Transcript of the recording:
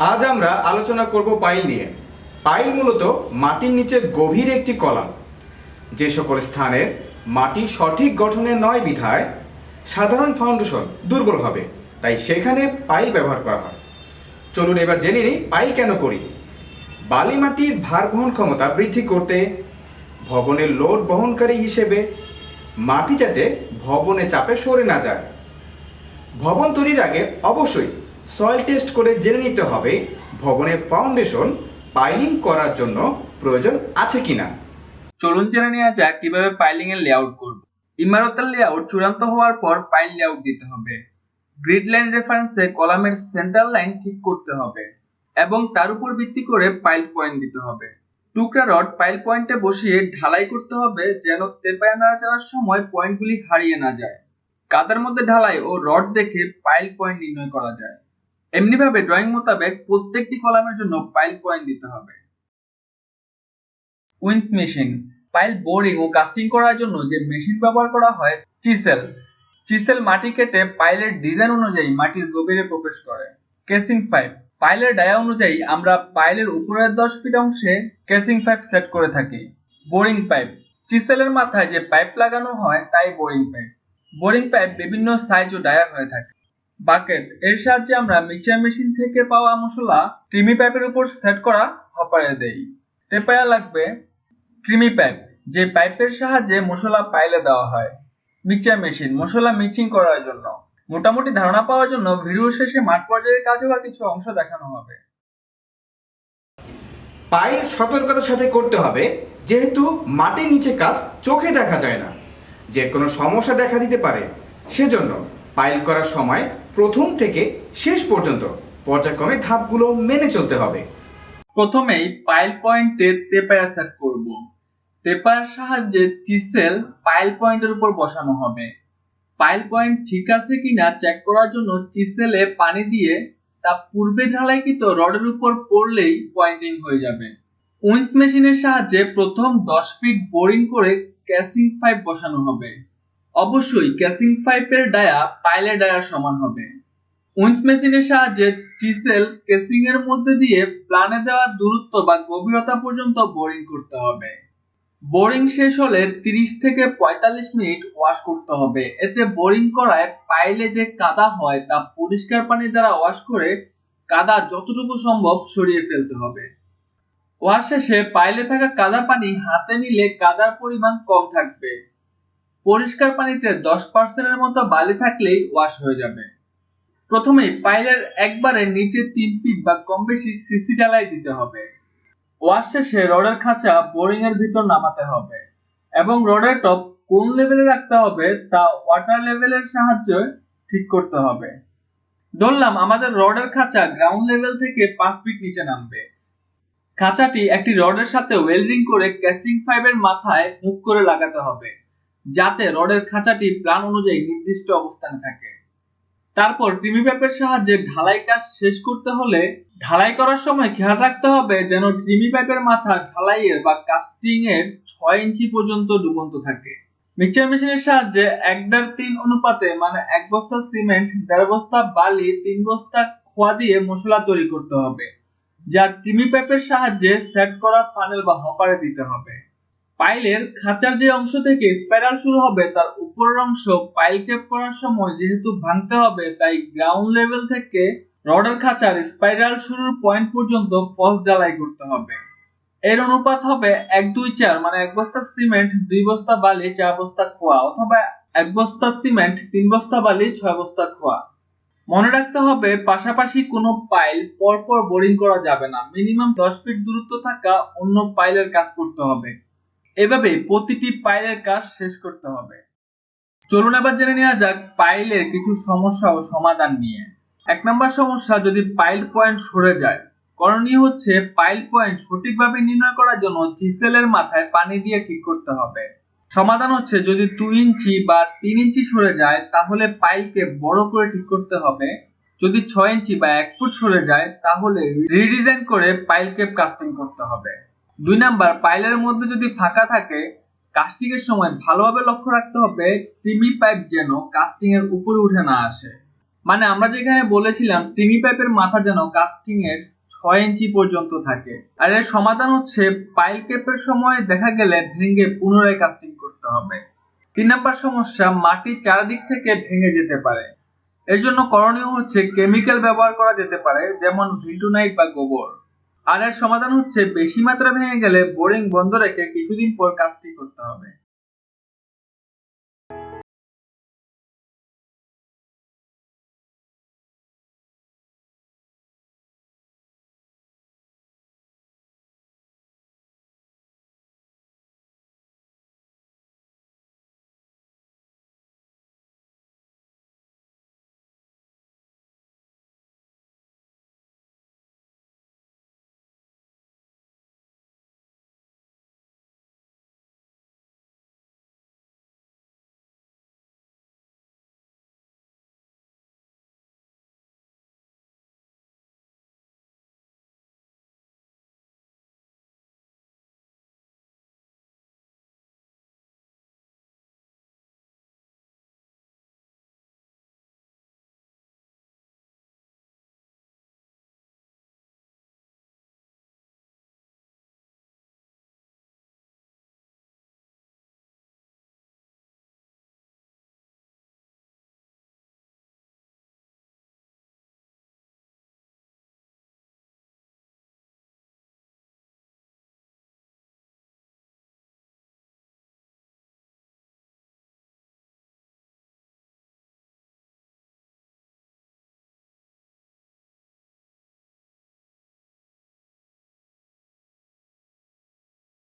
আজ আমরা আলোচনা করব পাইল নিয়ে। পাইল মূলত মাটির নিচে গভীর একটি কলাম। যে সকল স্থানের মাটি সঠিক গঠনের নয় বিধায় সাধারণ ফাউন্ডেশন দুর্বল হবে, তাই সেখানে পাইল ব্যবহার করা হয়। চলুন এবার জেনে নিই পাইল কেন করি। বালি মাটির ভার বহন ক্ষমতা বৃদ্ধি করতে, ভবনের লোড বহনকারী হিসেবে মাটি যাতে ভবনে চাপে সরে না যায়। ভবন তৈরির আগে অবশ্যই সয়েল টেস্ট করে জেনে নিতে হবে ভবনের ফাউন্ডেশন পাইলিং করার জন্য প্রয়োজন আছে কিনা। চলুন জেনে নেওয়া যাক কীভাবে পাইলিং এর লেআউট করব। ইমারতের লেআউট চূড়ান্ত হওয়ার পর পাইল লেআউট দিতে হবে। গ্রিড লাইন রেফারেন্সে কলামের সেন্টার লাইন ঠিক করতে হবে এবং তার উপর ভিত্তি করে পাইল পয়েন্ট দিতে হবে। টুকরা রড পাইল পয়েন্টে বসিয়ে ঢালাই করতে হবে যেন তেপায়া নাড়াচাড়ার সময় পয়েন্টগুলি হারিয়ে না যায়। কাদার মধ্যে ঢালাই ও রড দেখে পাইল পয়েন্ট নির্ণয় করা যায়। এমনিভাবে ড্রয়িং মোতাবেক প্রত্যেকটি কলামের জন্য পাইল পয়েন্ট দিতে হবে। উইন্স মেশিন পাইল বোরিং ও কাস্টিং করার জন্য যে মেশিন ব্যবহার করা হয় চিসেল চিসেল মাটি কেটে পাইলের ডিজাইন অনুযায়ী মাটির গভীরে প্রবেশ করে। কেসিং পাইপ পাইলের ডায়া অনুযায়ী আমরা পাইলের উপরের দশ ফিট অংশে কেসিং পাইপ সেট করে থাকি। বোরিং পাইপ চিসেলের মাথায় যে পাইপ লাগানো হয়, তাই বোরিং পাইপ বোরিং পাইপ বিভিন্ন সাইজ ও ডায়ার হয়ে থাকে। বাকেট এর সাহায্যে আমরা মিক্সার মেশিন থেকে পাওয়া মশলা ক্রিমি পাইপের উপর সেট করা হপারে দেই। তেপায়া লাগবে ক্রিমি পাইপ যে পাইপের সাহায্যে মশলা পাইলে দেওয়া হয়। মিক্সচার মেশিন মশলা মিক্সিং করার জন্য। মোটামুটি ধারণা পাওয়ার জন্য ভিডিও শেষে মাঠ পর্যায়ের কাজে বা কিছু অংশ দেখানো হবে। পাইল সতর্কতার সাথে করতে হবে, যেহেতু মাটির নিচে কাজ চোখে দেখা যায় না। যে কোনো সমস্যা দেখা দিতে পারে, সেজন্য পাইল করার সময় প্রথম থেকে শেষ পর্যন্ত পর্যায়ক্রমে ধাপগুলো মেনে চলতে হবে। প্রথমেই পাইল পয়েন্টে তেপায়া সেট করব। তেপায়ার সাহায্যে চিসেল পাইল পয়েন্টের উপর বসানো হবে। পাইল পয়েন্ট ঠিক আছে কিনা চেক করার জন্য চিসেলে পানি দিয়ে তা পূর্বে ঢালাইকৃত রডের উপর পড়লেই পয়েন্টিং হয়ে যাবে। উইন্স মেশিনের সাহায্যে প্রথম 10 ফিট বোরিং করে ক্যাসিং পাইপ বসানো হবে। অবশ্যই ক্যাসিং পাইপের ডায়া পাইলের ডায়ার সমান হবে। উইন্স মেশিনের সাহায্যে চিসেল কেসিং এর মধ্যে দিয়ে প্লানে দেওয়া দূরত্ব বা গভীরতা পর্যন্ত বোরিং করতে হবে। বোরিং শেষ হলে 30 থেকে 45 মিনিট ওয়াশ করতে হবে। এতে বোরিং করায় পাইলে যে কাদা হয় তা পরিষ্কার পানি দ্বারা ওয়াশ করে কাদা যতটুকু সম্ভব সরিয়ে ফেলতে হবে। ওয়াশ শেষে পাইলে থাকা কাদা পানি হাতে নিলে কাদার পরিমাণ কম থাকবে। পরিষ্কার পানিতে দশ পার্সেন্টের মতো বালি থাকলেই ওয়াশ হয়ে যাবে। প্রথমে পাইলের একবারে নিচে তিন ফিট বা কম বেশি সিসি ঢালাই দিতে হবে। ওয়াশ শেষে রডের খাঁচা বোরিং এর ভিতর নামাতে হবে এবং রডের টপ কোন লেভেলে রাখতে হবে তা ওয়াটার লেভেলের সাহায্যে ঠিক করতে হবে। ধরলাম আমাদের রডের খাঁচা গ্রাউন্ড লেভেল থেকে পাঁচ ফিট নিচে নামবে। খাঁচাটি একটি রডের সাথে ওয়েল্ডিং করে ক্যাসিং পাইপের মাথায় মুখ করে লাগাতে হবে। যাতে রডের খাঁচাটি প্ল্যান অনুযায়ী নির্দিষ্ট অবস্থানে থাকে। তারপর ক্রিমি পাইপের সাহায্যে ঢালাই কাজ শেষ করতে হলে ঢালাই করার সময় খেয়াল রাখতে হবে যেন ক্রিমি পাইপের মাথা ঢালাইয়ের বা কাস্টিং এর ছয় ইঞ্চি পর্যন্ত ডুবন্ত থাকে। মিক্সচার মেশিনের সাহায্যে এক দেড় তিন অনুপাতে মানে এক বস্তা সিমেন্ট, দেড় বস্তা বালি, তিন বস্তা খোয়া দিয়ে মশলা তৈরি করতে হবে, যা ক্রিমি পাইপের সাহায্যে সেট করা ফানেল বা হপারে দিতে হবে। পাইলের খাঁচার যে অংশ থেকে স্পাইরাল শুরু হবে, তার উপরের অংশ পাইল ক্যাপ করার সময় যেহেতু ভাঙতে হবে, তাই গ্রাউন্ড লেভেল থেকে রডের খাঁচার স্পাইরাল শুরুর পয়েন্ট পর্যন্ত ফস ঢালাই করতে হবে। এর অনুপাত হবে এক দুই চার মানে এক বস্তা সিমেন্ট দুই বস্তা বালি, চার বস্তা খোয়া, অথবা এক বস্তা সিমেন্ট তিন বস্তা বালি, ছয় বস্তা খোয়া। মনে রাখতে হবে, পাশাপাশি কোনো পাইল পরপর বোরিং করা যাবে না। মিনিমাম দশ ফিট দূরত্ব থাকা অন্য পাইলের কাজ করতে হবে। এভাবে প্রতিটি পাইলের কাজ শেষ করতে হবে। চলুন এবার জেনে নেওয়া যাক পাইলের কিছু সমস্যা ও সমাধান নিয়ে। এক নম্বর সমস্যা, যদি পাইল পয়েন্ট সরে যায়, করণীয় হচ্ছে পাইল পয়েন্ট সঠিকভাবে নির্ণয় করার জন্য চিসেলের মাথায় পানি দিয়ে ঠিক করতে হবে। সমাধান হচ্ছে যদি দুই ইঞ্চি বা তিন ইঞ্চি সরে যায়, তাহলে পাইলকে বড় করে ঠিক করতে হবে। যদি ছয় ইঞ্চি বা এক ফুট সরে যায়, তাহলে রিডিজাইন করে পাইল কেপ কাস্টিং করতে হবে। দুই নাম্বার, পাইলের মধ্যে যদি ফাঁকা থাকে কাস্টিং এর সময় ভালোভাবে লক্ষ্য রাখতে হবে ক্রিমি পাইপ যেন কাস্টিং এর উপরে উঠে না আসে। মানে আমরা যেখানে বলেছিলাম টিমি পাইপের মাথা যেন কাস্টিং এর ছয় ইঞ্চি পর্যন্ত থাকে। আর এর সমাধান হচ্ছে, পাইল ক্যাপের সময় দেখা গেলে ভেঙে পুনরায় কাস্টিং করতে হবে। তিন নাম্বার সমস্যা, মাটি চারিদিক থেকে ভেঙে যেতে পারে। এর জন্য করণীয় হচ্ছে কেমিক্যাল ব্যবহার করা যেতে পারে, যেমন ভিল্টুনাইট বা গোবর। আর এর সমাধান হচ্ছে বেশি মাত্রা ভেঙে গেলে বোরিং বন্ধ রেখে কিছুদিন পর কাজটি করতে হবে।